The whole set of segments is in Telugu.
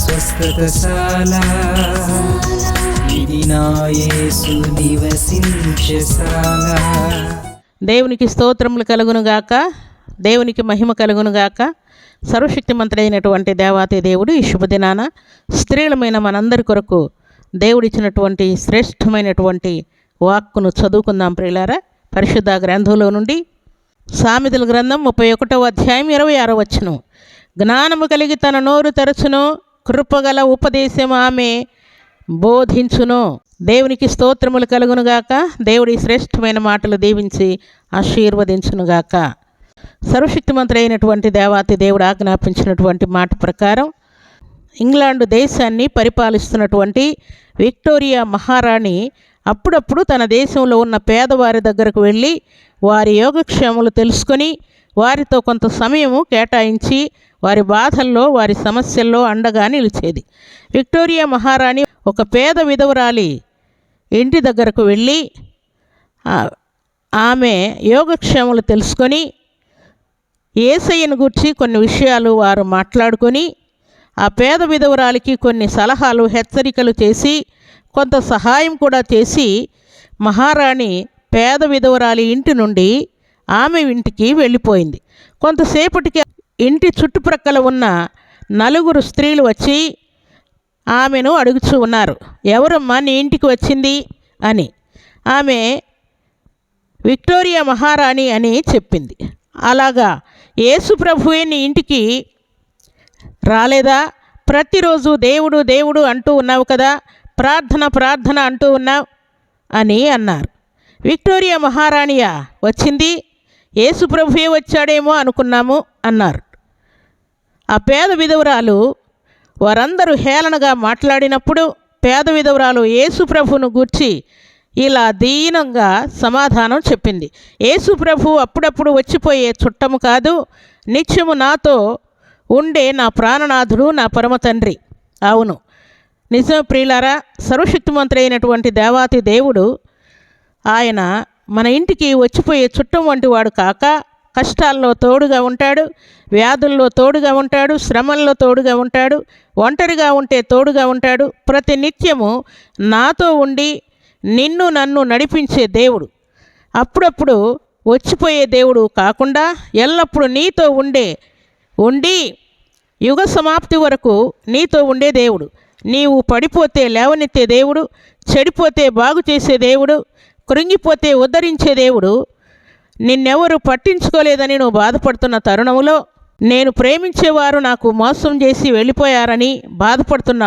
స్వస్థతశాల. ఇది నా యేసు నివసించశాల దేవునికి స్తోత్రములు కలుగునుగాక దేవునికి మహిమ కలుగునుగాక సర్వశక్తిమంతుడైనటువంటి దేవాతి దేవుడు ఈ శుభదినాన స్త్రీలమైన మనందరి కొరకు దేవుడిచ్చినటువంటి శ్రేష్టమైనటువంటి వాక్కును చదువుకుందాం ప్రియులారా. పరిశుద్ధ గ్రంథంలో నుండి సామెతల గ్రంథం ముప్పై ఒకటవ అధ్యాయం ఇరవై ఆరో వచ్చును జ్ఞానము కలిగి తన నోరు తెరచును కృపగల ఉపదేశం ఆమె బోధించును. దేవునికి స్తోత్రములు కలుగునుగాక దేవుడి శ్రేష్టమైన మాటలు దీవించి ఆశీర్వదించునుగాక సర్వశక్తిమంతుడైనటువంటి దేవాతి దేవుడు ఆజ్ఞాపించినటువంటి మాట ప్రకారం ఇంగ్లాండ్ దేశాన్ని పరిపాలిస్తున్నటువంటి విక్టోరియా మహారాణి అప్పుడప్పుడు తన దేశంలో ఉన్న పేదవారి దగ్గరకు వెళ్ళి వారి యోగక్షేములు తెలుసుకొని వారితో కొంత సమయము కేటాయించి వారి బాధల్లో వారి సమస్యల్లో అండగా నిలిచేది. విక్టోరియా మహారాణి ఒక పేద విధవరాలి ఇంటి దగ్గరకు వెళ్ళి ఆమె యోగక్షేమాలు తెలుసుకొని ఏసయ్యను గురించి కొన్ని విషయాలు వారు మాట్లాడుకొని ఆ పేద విధవరాలికి కొన్ని సలహాలు హెచ్చరికలు చేసి కొంత సహాయం కూడా చేసి మహారాణి పేద విధవరాలి ఇంటి నుండి ఆమె ఇంటికి వెళ్ళిపోయింది. కొంతసేపటికి ఇంటి చుట్టుప్రక్కల ఉన్న నలుగురు స్త్రీలు వచ్చి ఆమెను అడుగుచూ ఉన్నారు. ఎవరమ్మా నీ ఇంటికి వచ్చింది? అని. ఆమె విక్టోరియా మహారాణి అని చెప్పింది. అలాగా యేసు ప్రభువే నీ ఇంటికి రాలేదా? ప్రతిరోజు దేవుడు దేవుడు అంటూ ఉన్నావు కదా ప్రార్థన ప్రార్థన అంటూ ఉన్నావు? అని అన్నారు. విక్టోరియా మహారాణియా వచ్చింది? ప్రభువే వచ్చాడేమో అనుకున్నాము అన్నారు. ఆ పేద విధవరాలు వారందరూ హేళనగా మాట్లాడినప్పుడు పేద విధవరాలు ఏసుప్రభును ప్రభువును గూర్చి ఇలా దీనంగా సమాధానం చెప్పింది. ఏసుప్రభు ప్రభు అప్పుడప్పుడు వచ్చిపోయే చుట్టము కాదు నిత్యము నాతో ఉండే నా ప్రాణనాథుడు నా పరమ తండ్రి. అవును. నిజం ప్రియులారా సర్వశక్తిమంతుడైనటువంటి దేవాతి దేవుడు ఆయన మన ఇంటికి వచ్చిపోయే చుట్టం వంటి వాడు కాక కష్టాల్లో తోడుగా ఉంటాడు వ్యాధుల్లో తోడుగా ఉంటాడు శ్రమల్లో తోడుగా ఉంటాడు ఒంటరిగా ఉంటే తోడుగా ఉంటాడు. ప్రతి నిత్యము నాతో ఉండి నిన్ను నన్ను నడిపించే దేవుడు. అప్పుడప్పుడు వచ్చిపోయే దేవుడు కాకుండా ఎల్లప్పుడూ నీతో ఉండే ఉండి యుగ సమాప్తి వరకు నీతో ఉండే దేవుడు. నీవు పడిపోతే లేవనెత్తే దేవుడు చెడిపోతే బాగు చేసే దేవుడు కృంగిపోతే ఉద్ధరించే దేవుడు నిన్నెవరు పట్టించుకోలేదని నువ్వు బాధపడుతున్న తరుణంలో నేను ప్రేమించేవారు నాకు మోసం చేసి వెళ్ళిపోయారని బాధపడుతున్న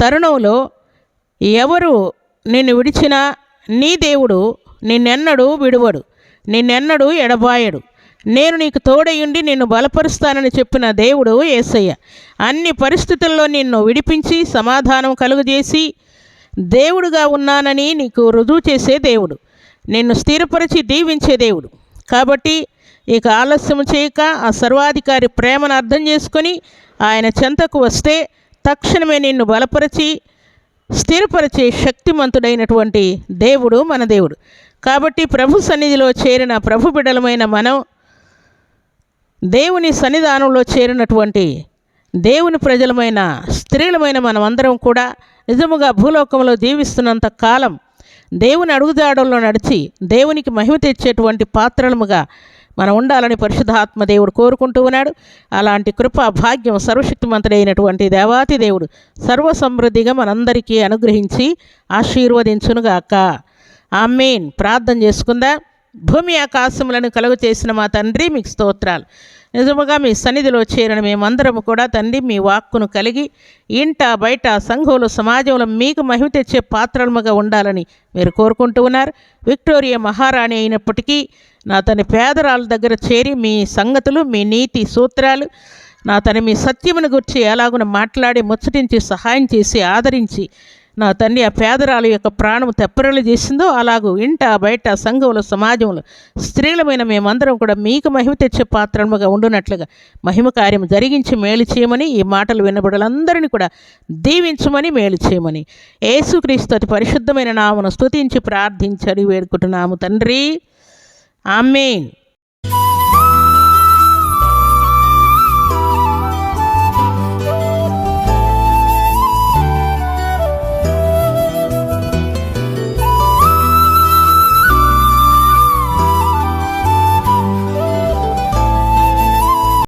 తరుణంలో ఎవరు నిన్ను విడిచినా నీ దేవుడు నిన్నెన్నడు విడువడు నిన్నెన్నడు ఎడబాయడు. నేను నీకు తోడయుండి నిన్ను బలపరుస్తానని చెప్పిన దేవుడు యేసయ్య అన్ని పరిస్థితుల్లో నిన్ను విడిపించి సమాధానం కలుగజేసి దేవుడుగా ఉన్నానని నీకు రుజువు చేసే దేవుడు. నిన్ను స్థిరపరిచి దీవించే దేవుడు. కాబట్టి ఇక ఆలస్యం చేయక ఆ సర్వాధికారి ప్రేమను అర్థం చేసుకొని ఆయన చెంతకు వస్తే తక్షణమే నిన్ను బలపరిచి స్థిరపరిచే శక్తిమంతుడైనటువంటి దేవుడు మన దేవుడు. కాబట్టి ప్రభు సన్నిధిలో చేరిన ప్రభు బిడలమైన మనం దేవుని సన్నిధానంలో చేరినటువంటి దేవుని ప్రజలమైన స్త్రీలమైన మనమందరం కూడా నిజముగా భూలోకంలో జీవిస్తున్నంత కాలం దేవుని అడుగుజాడల్లో నడిచి దేవునికి మహిమ తెచ్చేటువంటి పాత్రలముగా మనం ఉండాలని పరిశుద్ధాత్మ దేవుడు కోరుకుంటూ ఉన్నాడు. అలాంటి కృప భాగ్యం సర్వశక్తిమంతుడైనటువంటి దేవాతి దేవుడు సర్వ సమృద్ధిగా మనందరికీ అనుగ్రహించి ఆశీర్వదించునుగాక. ఆమెన్. ప్రార్థన చేసుకుందా. భూమి ఆకాశములను కలుగు చేసిన మా తండ్రి మీకు స్తోత్రాలు. నిజముగా మీ సన్నిధిలో చేరిన మేమందరము కూడా తండ్రి మీ వాక్కును కలిగి ఇంట బయట సంఘంలో సమాజంలో మీకు మహిమ తెచ్చే పాత్రలుగా ఉండాలని మీరు కోరుకుంటూ ఉన్నారు. విక్టోరియా మహారాణి అయినప్పటికీ నా తన పేదరాల దగ్గర చేరి మీ సంగతులు మీ నీతి సూత్రాలు నా తన మీ సత్యమును గురించి ఎలాగున మాట్లాడి ముచ్చటించి సహాయం చేసి ఆదరించి నా తండ్రి ఆ పేదరాలు యొక్క ప్రాణం తెప్పరలు చేసిందో అలాగూ ఇంట బయట సంఘంలో సమాజంలో స్త్రీలమైన మేమందరం కూడా మీకు మహిమ తెచ్చే పాత్రముగా ఉండునట్లుగా మహిమ కార్యం జరిగించి మేలు చేయమని ఈ మాటలు వినబడలందరినీ కూడా దీవించమని మేలు చేయమని. యేసుక్రీస్తు అతి పరిశుద్ధమైన నామను స్తుతించి ప్రార్థించడి వేడుకుంటున్నాము తండ్రి. ఆమెన్.